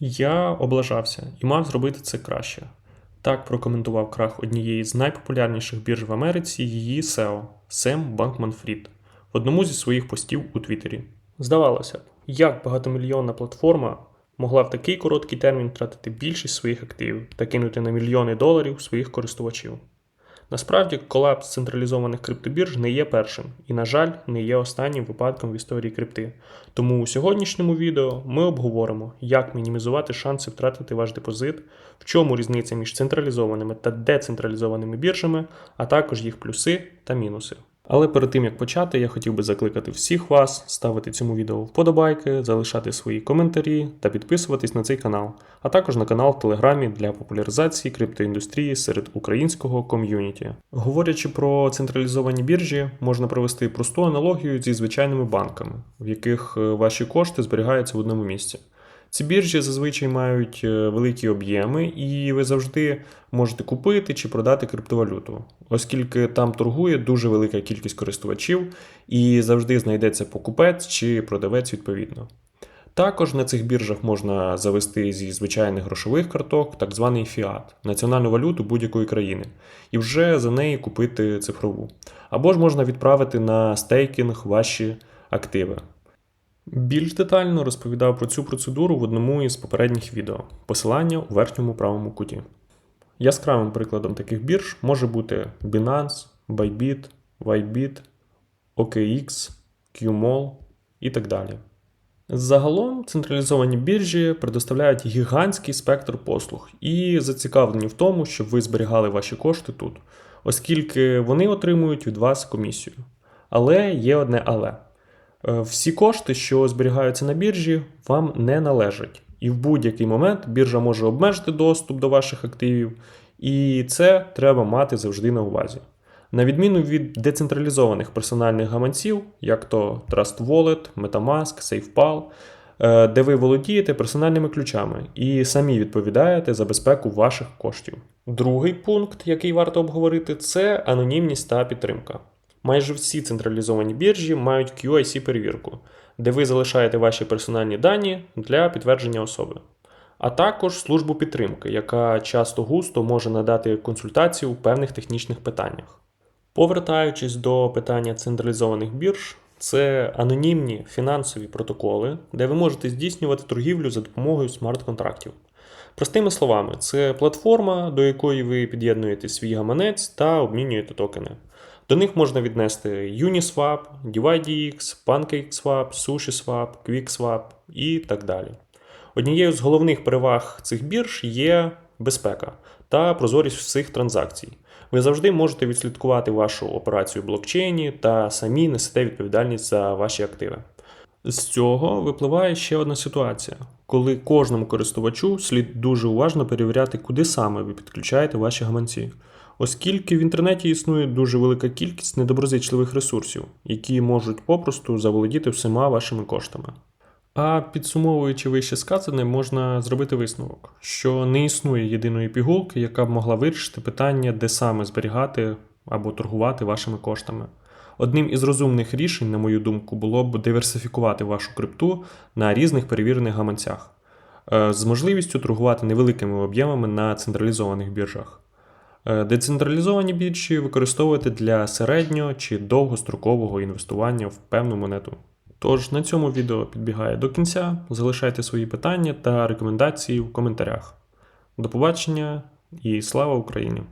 Я облажався і мав зробити це краще. Так прокоментував крах однієї з найпопулярніших бірж в Америці її SEO Сем Банкман Фрід в одному зі своїх постів у Твіттері. Здавалося б, як багатомільйонна платформа могла в такий короткий термін втратити більшість своїх активів та кинути на мільйони доларів своїх користувачів. Насправді, колапс централізованих криптобірж не є першим і, на жаль, не є останнім випадком в історії крипти. Тому у сьогоднішньому відео ми обговоримо, як мінімізувати шанси втратити ваш депозит, в чому різниця між централізованими та децентралізованими біржами, а також їх плюси та мінуси. Але перед тим як почати, я хотів би закликати всіх вас ставити цьому відео вподобайки, залишати свої коментарі та підписуватись на цей канал, а також на канал в Телеграмі для популяризації криптоіндустрії серед українського ком'юніті. Говорячи про централізовані біржі, можна провести просту аналогію зі звичайними банками, в яких е, ваші кошти зберігаються в одному місці. Ці біржі зазвичай мають е, великі об'єми, і ви завжди можете купити чи продати криптовалюту, оскільки там торгує дуже велика кількість користувачів, і завжди знайдеться покупець чи продавець відповідно. Також на цих біржах можна завести зі звичайних грошових карток так званий фіат, національну валюту будь-якої країни, і вже за неї купити цифрову. Або ж можна відправити на стейкінг ваші активи. Більш детально розповідав про цю процедуру в одному із попередніх відео, посилання у верхньому правому куті. Яскравим прикладом таких бірж може бути Binance, Bybit, Whitebit, OKX, QMall і так далі. Загалом централізовані біржі предоставляють гігантський спектр послуг і зацікавлені в тому, щоб ви зберігали ваші кошти тут, оскільки вони отримують від вас комісію. Але є одне але. Е, Всі кошти, що зберігаються на біржі, вам не належать. І в будь-який момент біржа може обмежити доступ до ваших активів, і це треба мати завжди на увазі. На відміну від децентралізованих персональних гаманців, як то Trust Wallet, Metamask, SafePal, е, де ви володієте персональними ключами і самі відповідаєте за безпеку ваших коштів. Другий пункт, який варто обговорити, це анонімність та підтримка. Майже всі централізовані біржі мають QIC-перевірку, де ви залишаєте ваші персональні дані для підтвердження особи, а також службу підтримки, яка часто густо може надати консультацію у певних технічних питаннях. Повертаючись до питання централізованих бірж, це анонімні фінансові протоколи, де ви можете здійснювати торгівлю за допомогою смарт-контрактів. Простими словами, це платформа, до якої ви під'єднуєте свій гаманець та обмінюєте токени. До них можна віднести Uniswap, DivideX, PancakeSwap, SushiSwap, QuickSwap і так далі. Однією з головних переваг цих бірж є безпека та прозорість всіх транзакцій. Ви завжди можете відслідкувати вашу операцію в блокчейні та самі несете відповідальність за ваші активи. З цього випливає ще одна ситуація, коли кожному користувачу слід дуже уважно перевіряти, куди саме ви підключаєте ваші гаманці, оскільки в інтернеті існує дуже велика кількість недоброзичливих ресурсів, які можуть попросту заволодіти всіма вашими коштами. А підсумовуючи вище сказане, можна зробити висновок, що не існує єдиної пігулки, яка б могла вирішити питання, де саме зберігати або торгувати вашими коштами. Одним із розумних рішень, на мою думку, було б диверсифікувати вашу крипту на різних перевірених гаманцях е, з можливістю торгувати невеликими об'ємами на централізованих біржах. Е, Децентралізовані біржі використовувати для середнього чи довгострокового інвестування в певну монету. Тож на цьому відео підбігає до кінця. Залишайте свої питання та рекомендації в коментарях. До побачення і слава Україні!